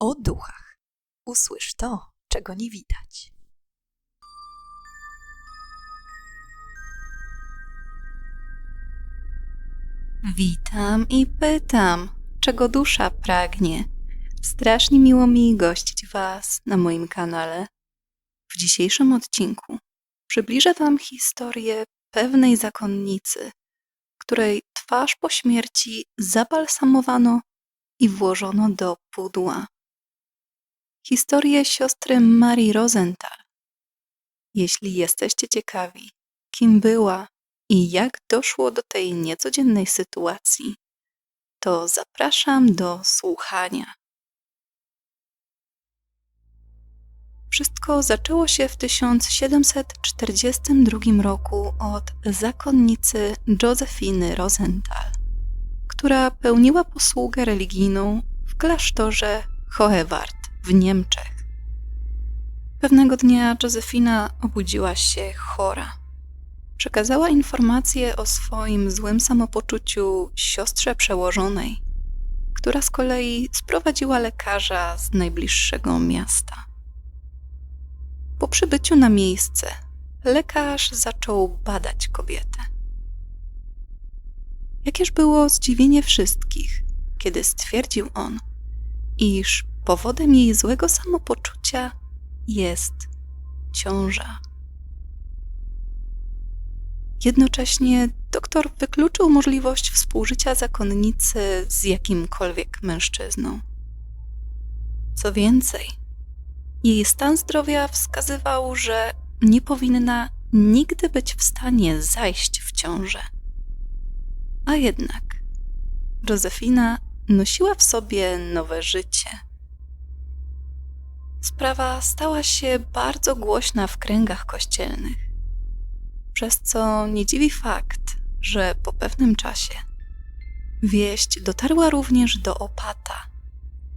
o duchach. Usłysz to, czego nie widać. Witam i pytam, czego dusza pragnie. Strasznie miło mi gościć Was na moim kanale. W dzisiejszym odcinku przybliżę Wam historię pewnej zakonnicy, której twarz po śmierci zabalsamowano i włożono do pudła. Historię siostry Marii Rosenthal. Jeśli jesteście ciekawi, kim była i jak doszło do tej niecodziennej sytuacji, to zapraszam do słuchania. Wszystko zaczęło się w 1742 roku od zakonnicy Józefiny Rosenthal, która pełniła posługę religijną w klasztorze Hohewart w Niemczech. Pewnego dnia Józefina obudziła się chora. Przekazała informację o swoim złym samopoczuciu siostrze przełożonej, która z kolei sprowadziła lekarza z najbliższego miasta. Po przybyciu na miejsce, lekarz zaczął badać kobietę. Jakież było zdziwienie wszystkich, kiedy stwierdził on, iż powodem jej złego samopoczucia jest ciąża. Jednocześnie doktor wykluczył możliwość współżycia zakonnicy z jakimkolwiek mężczyzną. Co więcej, jej stan zdrowia wskazywał, że nie powinna nigdy być w stanie zajść w ciążę. A jednak Józefina nosiła w sobie nowe życie. Sprawa stała się bardzo głośna w kręgach kościelnych, przez co nie dziwi fakt, że po pewnym czasie wieść dotarła również do opata,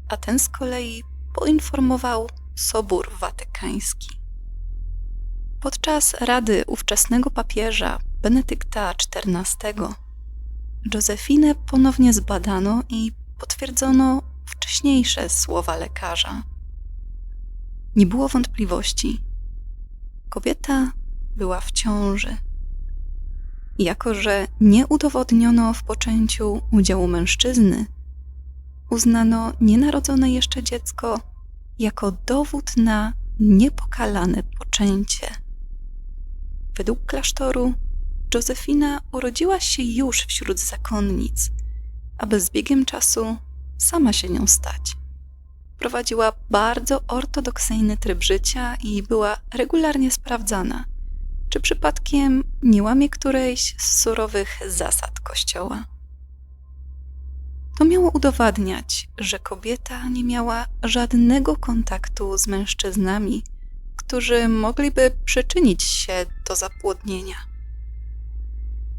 a ten z kolei poinformował Sobór Watykański. Podczas rady ówczesnego papieża Benedykta XIV Józefinę ponownie zbadano i potwierdzono wcześniejsze słowa lekarza. Nie było wątpliwości. Kobieta była w ciąży. Jako, że nie udowodniono w poczęciu udziału mężczyzny, uznano nienarodzone jeszcze dziecko jako dowód na niepokalane poczęcie. Według klasztoru Józefina urodziła się już wśród zakonnic, aby z biegiem czasu sama się nią stać. Prowadziła bardzo ortodoksyjny tryb życia i była regularnie sprawdzana, czy przypadkiem nie łamie którejś z surowych zasad Kościoła. To miało udowadniać, że kobieta nie miała żadnego kontaktu z mężczyznami, którzy mogliby przyczynić się do zapłodnienia.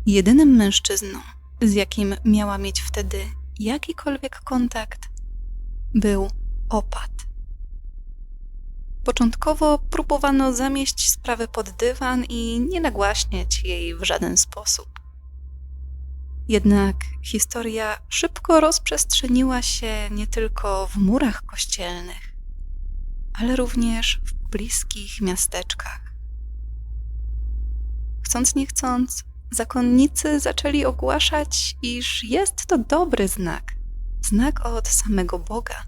Jedynym mężczyzną, z jakim miała mieć wtedy jakikolwiek kontakt, był opat. Początkowo próbowano zamieść sprawę pod dywan i nie nagłaśniać jej w żaden sposób. Jednak historia szybko rozprzestrzeniła się nie tylko w murach kościelnych, ale również w bliskich miasteczkach. Chcąc nie chcąc, zakonnicy zaczęli ogłaszać, iż jest to dobry znak, znak od samego Boga,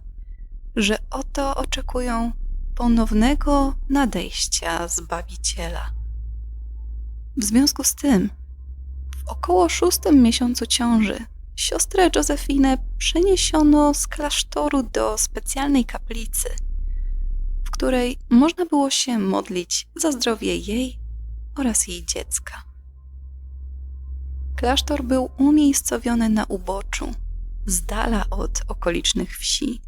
że oto oczekują ponownego nadejścia Zbawiciela. W związku z tym, w około szóstym miesiącu ciąży siostrę Józefinę przeniesiono z klasztoru do specjalnej kaplicy, w której można było się modlić za zdrowie jej oraz jej dziecka. Klasztor był umiejscowiony na uboczu, z dala od okolicznych wsi.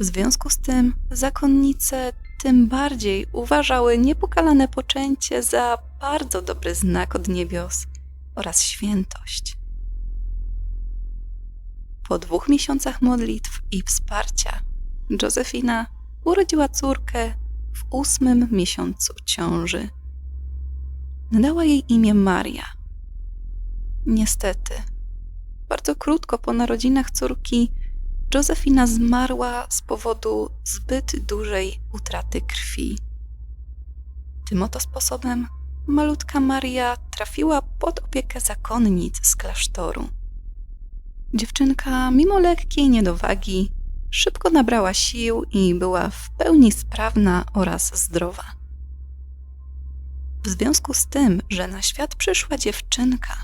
W związku z tym zakonnice tym bardziej uważały niepokalane poczęcie za bardzo dobry znak od niebios oraz świętość. Po dwóch miesiącach modlitw i wsparcia Józefina urodziła córkę w ósmym miesiącu ciąży. Nadała jej imię Maria. Niestety, bardzo krótko po narodzinach córki Józefina zmarła z powodu zbyt dużej utraty krwi. Tym oto sposobem malutka Maria trafiła pod opiekę zakonnic z klasztoru. Dziewczynka, mimo lekkiej niedowagi, szybko nabrała sił i była w pełni sprawna oraz zdrowa. W związku z tym, że na świat przyszła dziewczynka,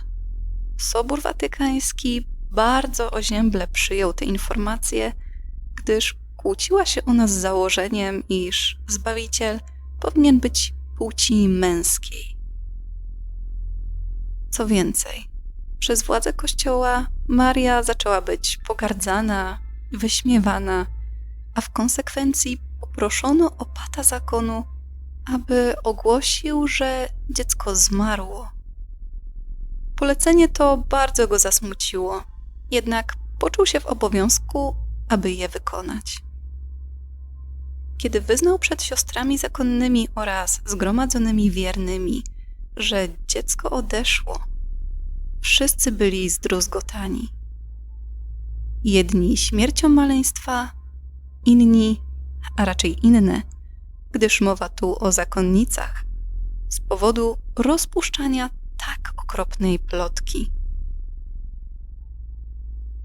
Sobór Watykański bardzo ozięble przyjął te informacje, gdyż kłóciła się ona z założeniem, iż Zbawiciel powinien być płci męskiej. Co więcej, przez władze Kościoła Maria zaczęła być pogardzana, wyśmiewana, a w konsekwencji poproszono opata zakonu, aby ogłosił, że dziecko zmarło. Polecenie to bardzo go zasmuciło, jednak poczuł się w obowiązku, aby je wykonać. Kiedy wyznał przed siostrami zakonnymi oraz zgromadzonymi wiernymi, że dziecko odeszło, wszyscy byli zdruzgotani. Jedni śmiercią maleństwa, inni, a raczej inne, gdyż mowa tu o zakonnicach, z powodu rozpuszczania tak okropnej plotki.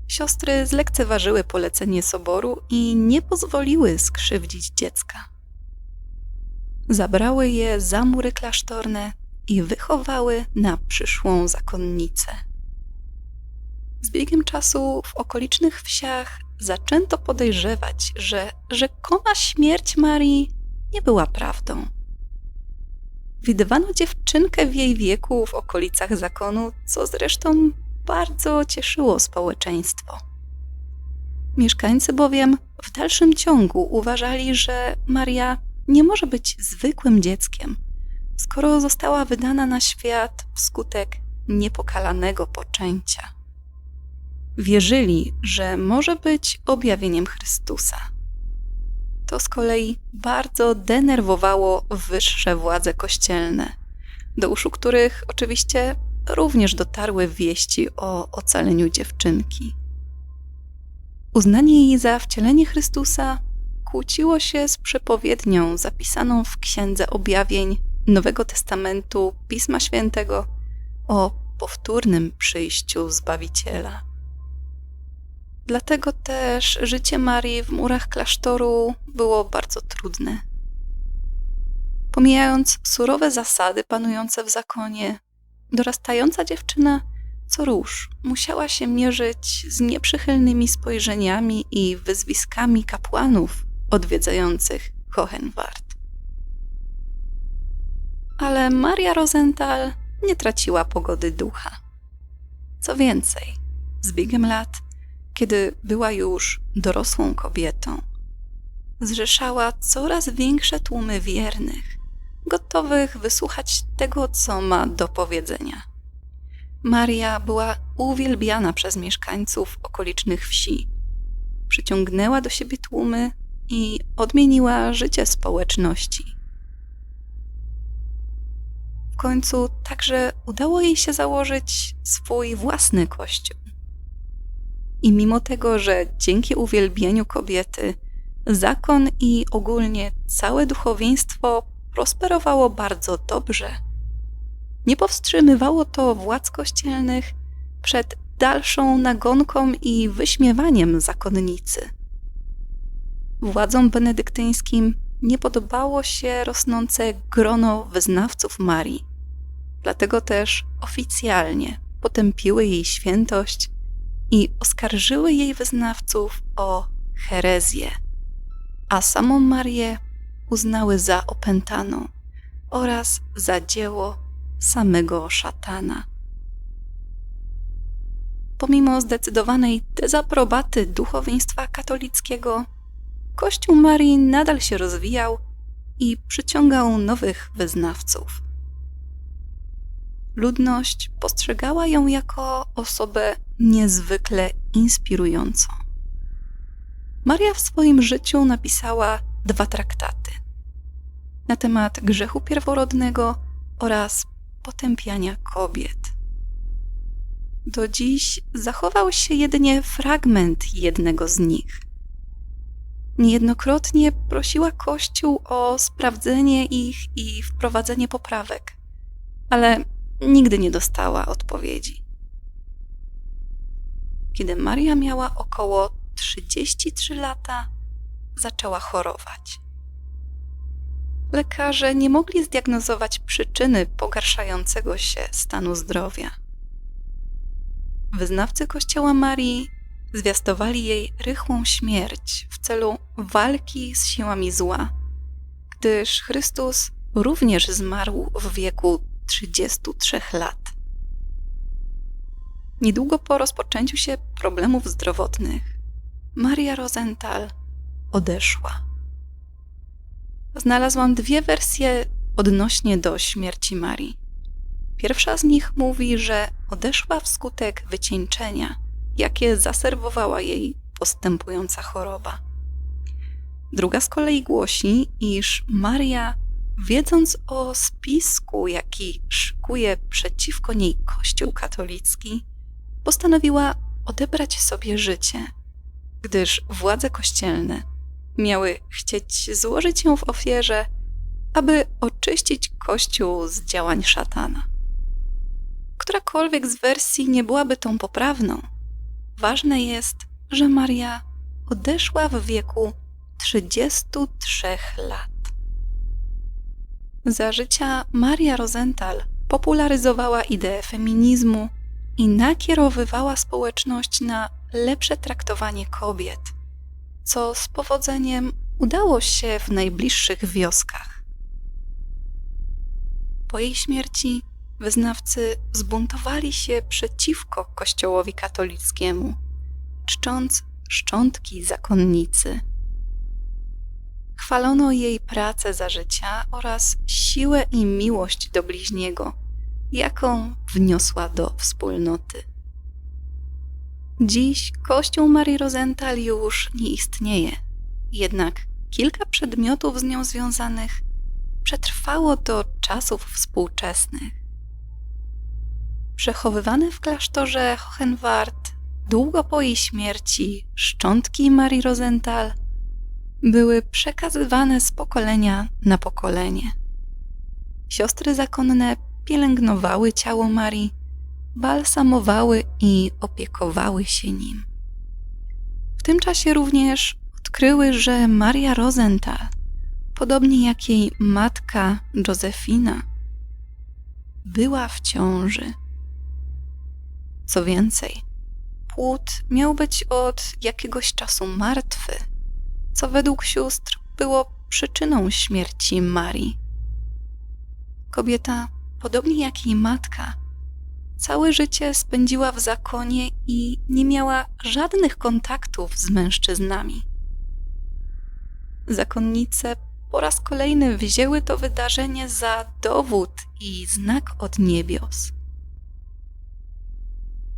Siostry zlekceważyły polecenie soboru i nie pozwoliły skrzywdzić dziecka. Zabrały je za mury klasztorne i wychowały na przyszłą zakonnicę. Z biegiem czasu w okolicznych wsiach zaczęto podejrzewać, że rzekoma śmierć Marii nie była prawdą. Widywano dziewczynkę w jej wieku w okolicach zakonu, co zresztą bardzo cieszyło społeczeństwo. Mieszkańcy bowiem w dalszym ciągu uważali, że Maria nie może być zwykłym dzieckiem, skoro została wydana na świat wskutek niepokalanego poczęcia. Wierzyli, że może być objawieniem Chrystusa. To z kolei bardzo denerwowało wyższe władze kościelne, do uszu których oczywiście również dotarły wieści o ocaleniu dziewczynki. Uznanie jej za wcielenie Chrystusa kłóciło się z przepowiednią zapisaną w Księdze Objawień Nowego Testamentu Pisma Świętego o powtórnym przyjściu Zbawiciela. Dlatego też życie Marii w murach klasztoru było bardzo trudne. Pomijając surowe zasady panujące w zakonie, dorastająca dziewczyna co róż musiała się mierzyć z nieprzychylnymi spojrzeniami i wyzwiskami kapłanów odwiedzających Hohenwart. Ale Maria Rosenthal nie traciła pogody ducha. Co więcej, z biegiem lat, kiedy była już dorosłą kobietą, zrzeszała coraz większe tłumy wiernych, gotowych wysłuchać tego, co ma do powiedzenia. Maria była uwielbiana przez mieszkańców okolicznych wsi. Przyciągnęła do siebie tłumy i odmieniła życie społeczności. W końcu także udało jej się założyć swój własny kościół. I mimo tego, że dzięki uwielbieniu kobiety zakon i ogólnie całe duchowieństwo prosperowało bardzo dobrze, nie powstrzymywało to władz kościelnych przed dalszą nagonką i wyśmiewaniem zakonnicy. Władzom benedyktyńskim nie podobało się rosnące grono wyznawców Marii, dlatego też oficjalnie potępiły jej świętość i oskarżyły jej wyznawców o herezję, a samą Marię uznały za opętaną oraz za dzieło samego szatana. Pomimo zdecydowanej dezaprobaty duchowieństwa katolickiego, Kościół Marii nadal się rozwijał i przyciągał nowych wyznawców. Ludność postrzegała ją jako osobę niezwykle inspirującą. Maria w swoim życiu napisała dwa traktaty na temat grzechu pierworodnego oraz potępiania kobiet. Do dziś zachował się jedynie fragment jednego z nich. Niejednokrotnie prosiła Kościół o sprawdzenie ich i wprowadzenie poprawek, ale nigdy nie dostała odpowiedzi. Kiedy Maria miała około 33 lata, zaczęła chorować. Lekarze nie mogli zdiagnozować przyczyny pogarszającego się stanu zdrowia. Wyznawcy Kościoła Marii zwiastowali jej rychłą śmierć w celu walki z siłami zła, gdyż Chrystus również zmarł w wieku 33 lat. Niedługo po rozpoczęciu się problemów zdrowotnych, Maria Rosenthal odeszła. Znalazłam dwie wersje odnośnie do śmierci Marii. Pierwsza z nich mówi, że odeszła wskutek wycieńczenia, jakie zaserwowała jej postępująca choroba. Druga z kolei głosi, iż Maria, wiedząc o spisku, jaki szykuje przeciwko niej Kościół katolicki, postanowiła odebrać sobie życie, gdyż władze kościelne miały chcieć złożyć ją w ofierze, aby oczyścić Kościół z działań szatana. Którakolwiek z wersji nie byłaby tą poprawną, ważne jest, że Maria odeszła w wieku 33 lat. Za życia Maria Rosenthal popularyzowała ideę feminizmu i nakierowywała społeczność na lepsze traktowanie kobiet, co z powodzeniem udało się w najbliższych wioskach. Po jej śmierci wyznawcy zbuntowali się przeciwko Kościołowi katolickiemu, czcząc szczątki zakonnicy. Chwalono jej pracę za życia oraz siłę i miłość do bliźniego, jaką wniosła do wspólnoty. Dziś Kościół Marii Rosenthal już nie istnieje, jednak kilka przedmiotów z nią związanych przetrwało do czasów współczesnych. Przechowywane w klasztorze Hohenwart długo po jej śmierci szczątki Marii Rosenthal były przekazywane z pokolenia na pokolenie. Siostry zakonne pielęgnowały ciało Marii, balsamowały i opiekowały się nim. W tym czasie również odkryły, że Maria Rosenthal, podobnie jak jej matka Józefina, była w ciąży. Co więcej, płód miał być od jakiegoś czasu martwy, co według sióstr było przyczyną śmierci Marii. Kobieta, podobnie jak jej matka, całe życie spędziła w zakonie i nie miała żadnych kontaktów z mężczyznami. Zakonnice po raz kolejny wzięły to wydarzenie za dowód i znak od niebios.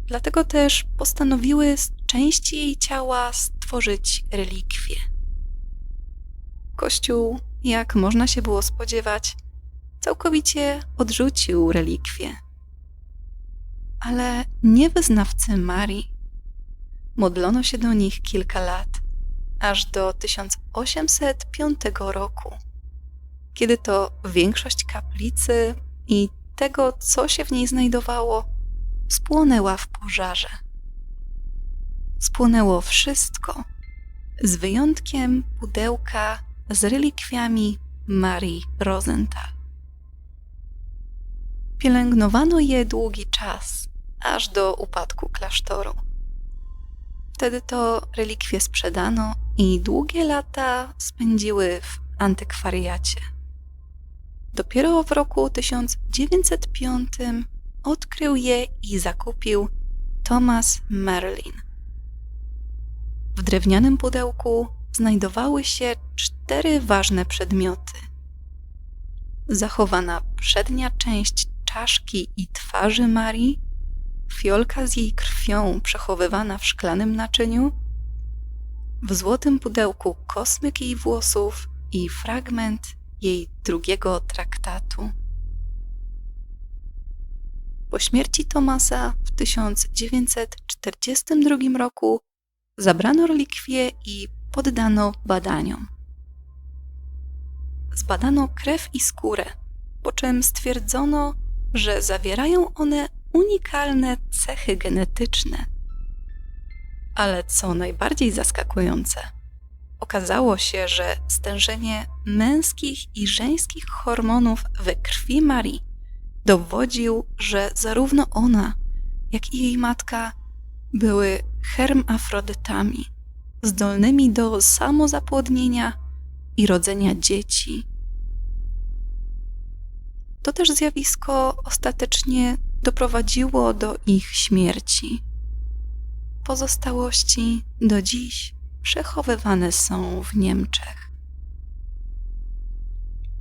Dlatego też postanowiły z części jej ciała stworzyć relikwie. Kościół, jak można się było spodziewać, całkowicie odrzucił relikwie. Ale nie wyznawcy Marii. Modlono się do nich kilka lat, aż do 1805 roku, kiedy to większość kaplicy i tego, co się w niej znajdowało, spłonęła w pożarze. Spłonęło wszystko, z wyjątkiem pudełka z relikwiami Marii Rosenthal. Pielęgnowano je długi czas, aż do upadku klasztoru. Wtedy to relikwie sprzedano i długie lata spędziły w antykwariacie. Dopiero w roku 1905 odkrył je i zakupił Thomas Merlin. W drewnianym pudełku znajdowały się cztery ważne przedmioty. Zachowana przednia część czaszki i twarzy Marii, fiolka z jej krwią przechowywana w szklanym naczyniu, w złotym pudełku kosmyk jej włosów i fragment jej drugiego traktatu. Po śmierci Tomasa w 1942 roku zabrano relikwie i poddano badaniom. Zbadano krew i skórę, po czym stwierdzono, że zawierają one unikalne cechy genetyczne. Ale co najbardziej zaskakujące, okazało się, że stężenie męskich i żeńskich hormonów we krwi Marii dowodził, że zarówno ona, jak i jej matka były hermafrodytami, zdolnymi do samozapłodnienia i rodzenia dzieci. To też zjawisko ostatecznie doprowadziło do ich śmierci. Pozostałości do dziś przechowywane są w Niemczech.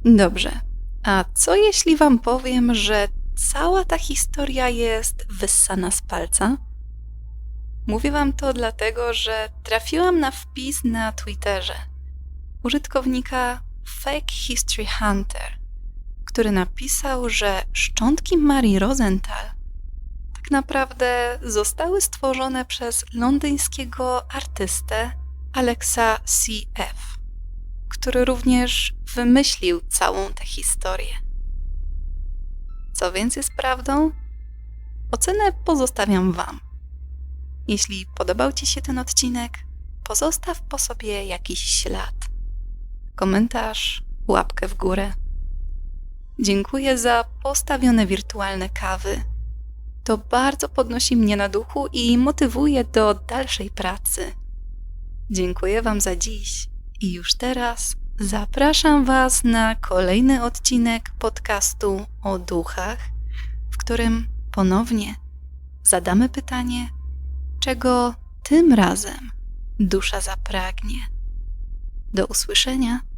Dobrze, a co jeśli Wam powiem, że cała ta historia jest wyssana z palca? Mówię Wam to dlatego, że trafiłam na wpis na Twitterze użytkownika Fake History Hunter, który napisał, że szczątki Marii Rosenthal tak naprawdę zostały stworzone przez londyńskiego artystę Alexa C.F., który również wymyślił całą tę historię. Co więc jest prawdą? Ocenę pozostawiam Wam. Jeśli podobał Ci się ten odcinek, pozostaw po sobie jakiś ślad. Komentarz, łapkę w górę. Dziękuję za postawione wirtualne kawy. To bardzo podnosi mnie na duchu i motywuje do dalszej pracy. Dziękuję Wam za dziś i już teraz zapraszam Was na kolejny odcinek podcastu o duchach, w którym ponownie zadamy pytanie, czego tym razem dusza zapragnie. Do usłyszenia.